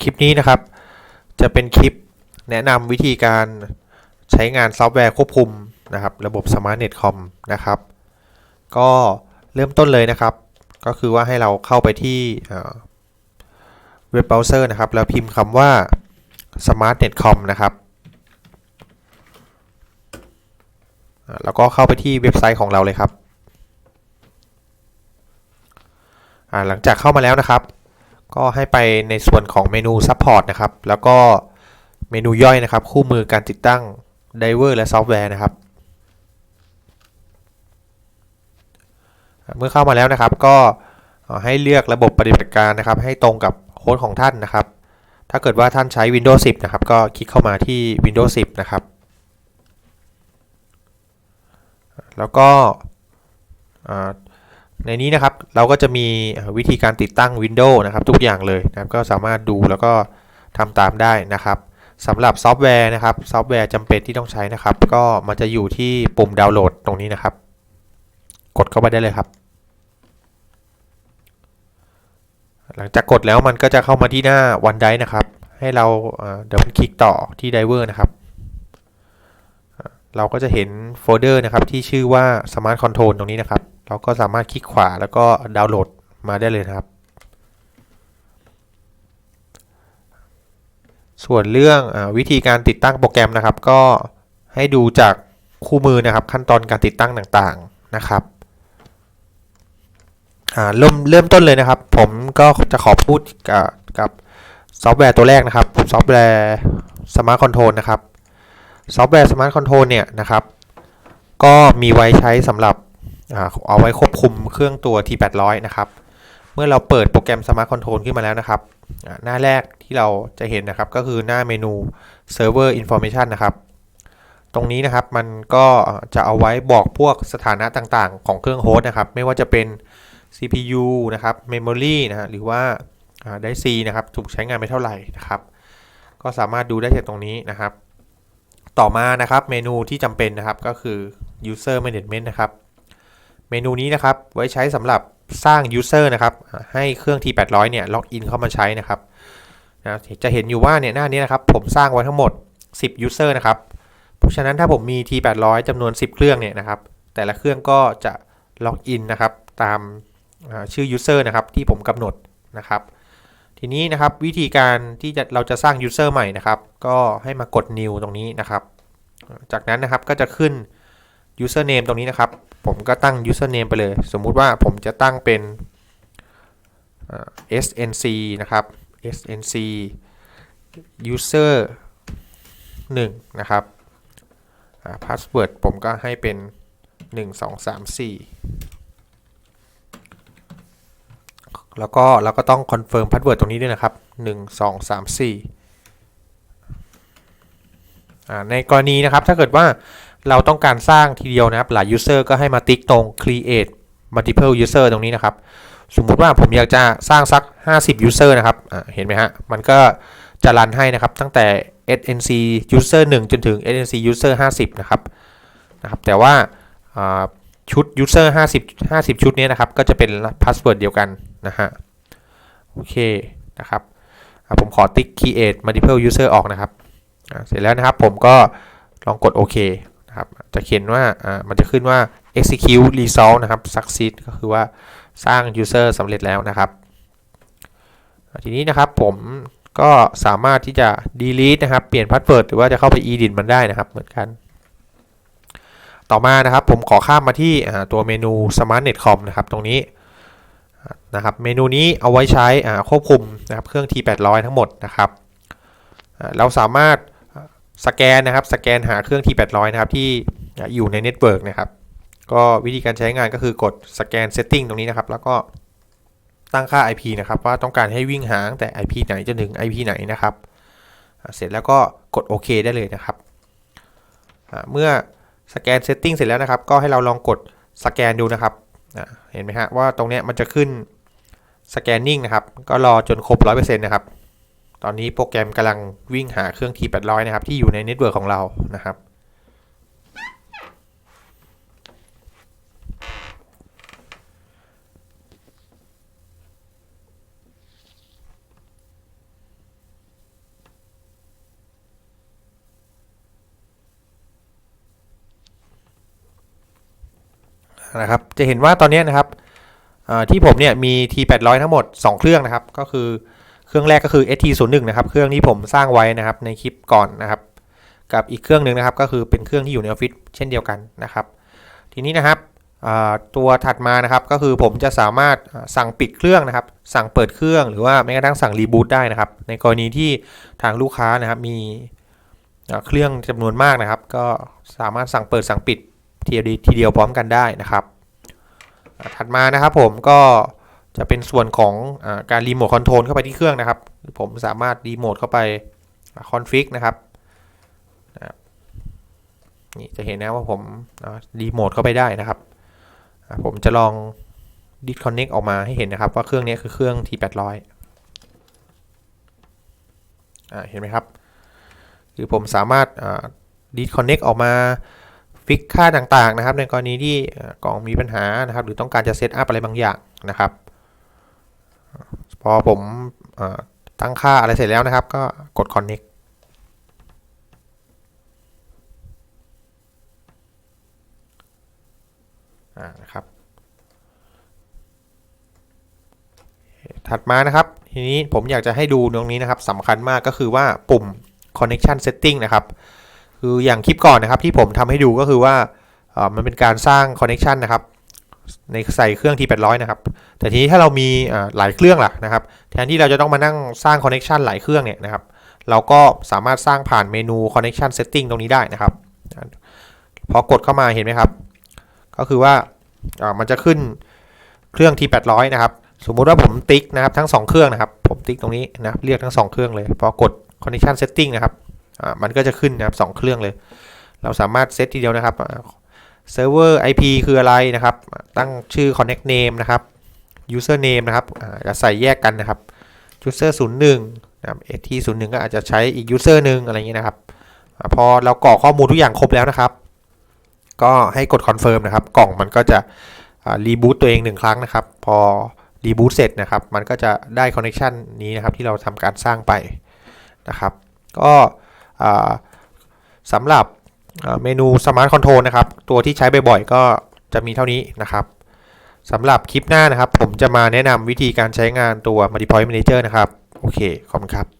คลิปนี้นะครับ จะเป็นคลิปแนะนำวิธีการใช้งานซอฟต์แวร์ควบคุมนะครับ ระบบ Smart Net Com นะครับ ก็เริ่มต้นเลยนะครับ ก็คือว่าให้เราเข้าไปที่เว็บเบราว์เซอร์นะครับ แล้วพิมพ์คำว่า Smart Net Com นะครับ แล้วก็เข้าไปที่เว็บไซต์ของเราเลยครับ หลังจากเข้ามาแล้วนะครับ ก็ให้ไปในส่วนของเมนู Support นะครับ แล้วก็เมนูย่อยนะครับ คู่มือการติดตั้งไดเวอร์และซอฟต์แวร์นะครับ เมื่อเข้ามาแล้วนะครับ ก็ให้เลือกระบบปฏิบัติการนะครับ ให้ตรงกับโค้ดของท่านนะครับ ถ้าเกิดว่าท่านใช้ Windows 10 นะครับ ก็คลิกเข้ามาที่ Windows 10 นะครับ แล้วก็ ในนี้นะครับเราก็จะมีวิธีการติดตั้ง Windows นะครับ ทุกอย่างเลยนะครับก็สามารถดูแล้วก็ทำตามได้นะครับสำหรับซอฟต์แวร์นะครับ ซอฟต์แวร์จำเป็นที่ต้องใช้นะครับ ก็มันจะอยู่ที่ปุ่มดาวน์โหลดตรงนี้นะครับ กดเข้าไปได้เลยครับ หลังจากกดแล้วมันก็จะเข้ามาที่หน้า OneDrive นะครับ ให้เราเดับเบิลคลิกต่อที่ Driver นะครับ เราก็จะเห็นโฟลเดอร์นะครับที่ชื่อว่า Smart Control ตรงนี้นะครับ เราก็สามารถคลิกขวาแล้วก็ดาวน์โหลดมาได้เลยนะครับ ส่วนเรื่องอวิธีการติดตั้งโปรแกรมนะครับ ก็ให้ดูจากคู่มือนะครับ ขั้นตอนการติดตั้งต่างๆนะครับเริ่มเริ่มต้นเลยนะครับ ผมก็จะขอพูดกับกับซอฟต์แวร์ตัวแรกนะครับซอฟต์แวร์ Smart Control นะครับซอฟต์แวร์ Smart Control เนี่ยนะครับ ก็มีไว้ใช้สำหรับ เอาไว้ควบคุมเครื่องตัว T800 นะครับ เมื่อเราเปิดโปรแกรม Smart Control ขึ้นมาแล้วนะครับ หน้าแรกที่เราจะเห็นนะครับก็คือหน้าเมนู Server Information นะครับ ตรงนี้นะครับมันก็จะเอาไว้บอกพวกสถานะต่างๆ ของเครื่องโฮสต์นะครับ ไม่ว่าจะเป็น CPU นะครับ Memory นะฮะหรือว่าได้ C นะครับถูกใช้งานไปเท่าไหร่นะครับ ก็สามารถดูได้จากตรงนี้นะครับ ต่อมานะครับเมนูที่จำเป็นนะครับก็คือ User Management นะครับ เมนูนี้นะครับไว้ใช้สำหรับสร้าง User นะครับ ให้เครื่อง T800 เนี่ยล็อกอินเข้ามาใช้นะครับนะจะเห็นอยู่ว่าเนี่ยหน้านี้นะครับผมสร้างไว้ทั้งหมด 10 User นะครับ เพราะฉะนั้นถ้าผมมี T800 จำนวน 10 เครื่องเนี่ยนะครับ แต่ละเครื่องก็จะล็อกอินนะครับตามชื่อ User นะครับที่ผมกำหนดนะครับ ทีนี้นะครับวิธีการที่จะเราจะสร้าง User ใหม่นะครับ ก็ให้มากด New ตรงนี้นะครับ จากนั้นนะครับก็จะขึ้น Username ตรงนี้นะครับ ผมก็ตั้ง Username ไปเลย สมมุติว่าผมจะตั้งเป็น snc นะครับ snc user 1 นะครับ password ผมก็ให้เป็น 1 2 3 4 แล้วก็เราก็ต้อง confirm password ตรงนี้ด้วยนะครับ 1 2 3 4 ในกรณีนะครับถ้าเกิดว่า เราต้องการสร้างทีเดียวนะครับหลาย user ก็ให้มาติ๊กตรง create multiple user ตรงนี้นะครับ สมมุติว่าผมอยากจะสร้างสัก 50 user นะครับเห็นไหมฮะ มันก็จะรันให้นะครับ ตั้งแต่ snc user 1 จนถึง snc user 50 นะครับนะครับ แต่ว่าชุด user 50 50 ชุดนี้นะครับ ก็จะเป็น password เดียวกันนะฮะ โอเคนะครับ ผมขอติ๊ก create multiple user ออกนะครับ เสร็จแล้วนะครับผมก็ลองกดโอเค นะครับจะเขียนว่ามันจะขึ้นว่า execute result นะครับ succeed ก็คือว่าสร้าง user สำเร็จแล้วนะครับ ทีนี้นะครับผมก็สามารถที่จะ delete นะครับ เปลี่ยน password หรือว่าจะเข้าไป edit มันได้นะครับเหมือนกัน ต่อมานะครับผมขอข้ามมาที่ตัวเมนู smart net com นะครับตรงนี้นะครับเมนูนี้เอาไว้ใช้ควบคุมนะครับเครื่อง T800 ทั้งหมดนะครับเราสามารถ สแกนนะครับ สแกนหาเครื่อง T800 นะครับที่อยู่ในเน็ตเวิร์กนะครับ ก็วิธีการใช้งานก็คือกดสแกน Setting ตรงนี้นะครับ แล้วก็ตั้งค่า IP นะครับ ว่าต้องการให้วิ่งหาตั้งแต่ IP ไหนจนถึง IP ไหนนะครับ เสร็จแล้วก็กดโอเคได้เลยนะครับ เมื่อสแกน Setting เสร็จแล้วนะครับ ก็ให้เราลองกดสแกนดูนะครับ เห็นไหมฮะว่าตรงนี้มันจะขึ้นสแกนนิ่งนะครับ ก็รอจนครบ 100%นะครับ ตอนนี้โปรแกรมกำลังวิ่งหาเครื่อง T800 นะครับ ที่อยู่ในเน็ตเวิร์กของเรานะครับนะครับจะเห็นว่าตอนนี้นะครับที่ผมเนี่ยมี T800 ทั้งหมด 2 เครื่องนะครับ ก็คือ เครื่องแรกก็คือ ST01 นะครับเครื่องที่ผมสร้างไว้นะครับในคลิปก่อนนะครับ กับอีกเครื่องหนึ่งนะครับ ก็คือเป็นเครื่องที่อยู่ในออฟฟิศเช่นเดียวกันนะครับ ทีนี้นะครับตัวถัดมานะครับก็คือผมจะสามารถสั่งปิดเครื่องนะครับ สั่งเปิดเครื่องหรือว่าแม้กระทั่งสั่งรีบูตได้นะครับ ในกรณีที่ทางลูกค้านะครับมีเครื่องจำนวนมากนะครับ ก็สามารถสั่งเปิดสั่งปิดทีเดียวทีเดียวพร้อมกันได้นะครับ ถัดมานะครับผมก็ จะเป็นส่วนของอการรีโมทคอนโทรลเข้าไปที่เครื่องนะครับ ผมสามารถรีโมทเข้าไปคอนฟิกนะครับนี่จะเห็นนะว่าผมรีโมทเข้าไปได้นะครับ ผมจะลอง disconnect ออกมาให้เห็นนะครับ ว่าเครื่องนี้คือเครื่อง T800 อ่าเห็นไหมครับ คือผมสามารถอ่า disconnect ออกมาฟิกค่าต่างๆนะครับ ในกรณีที่กล่องมีปัญหานะครับ หรือต้องการจะเซตอัพอะไรบางอย่างนะครับ พอผมอตั้งค่าอะไรเสร็จแล้วนะครับ ก็กด connect นะครับ ถัดมานะครับ ทีนี้ผมอยากจะให้ดูตรงนี้นะครับสำคัญมากก็คือว่าปุ่ม connection setting นะครับ คืออย่างคลิปก่อนนะครับที่ผมทำให้ดูก็คือว่ามันเป็นการสร้าง connection นะครับ ในใส่เครื่อง T800 นะครับ แต่ทีนี้ถ้าเรามีหลายเครื่องล่ะนะครับ แทนที่เราจะต้องมานั่งสร้าง connection หลายเครื่องเนี่ยนะครับ เราก็สามารถสร้างผ่านเมนู connection setting ตรงนี้ได้นะครับ พอกดเข้ามาเห็นไหมครับ ก็คือว่ามันจะขึ้นเครื่อง T800 นะครับ สมมุติว่าผมติ๊กนะครับทั้ง 2 เครื่องนะครับ ผมติ๊กตรงนี้นะรเรียกทั้ง 2 เครื่องเลย พอกด connection setting นะครับ มันก็จะขึ้นนะครับสองเครื่องเลย เราสามารถเซตทีเดียวนะครับ เซิร์ฟเวอร์ IP คืออะไรนะครับ ตั้งชื่อ connect name นะครับ user name นะครับจะใส่แยกกันนะครับ user 01นะครับ at 01ก็อาจจะใช้อีก user หนึ่งอะไรอย่างเงี้ยนะครับ พอเรากรอกข้อมูลทุกอย่างครบแล้วนะครับ ก็ให้กด confirm นะครับ กล่องมันก็จะรีบูตตัวเองหนึ่งครั้งนะครับ พอรีบูตเสร็จนะครับ มันก็จะได้คอนเน c t ชันนี้นะครับที่เราทำการสร้างไปนะครับ ก็สำหรับ เมนู Smart Control นะครับ ตัวที่ใช้บ่อยๆก็จะมีเท่านี้นะครับสำหรับคลิปหน้านะครับ ผมจะมาแนะนำวิธีการใช้งานตัว Multipoint Manager นะครับ โอเค ขอบคุณครับ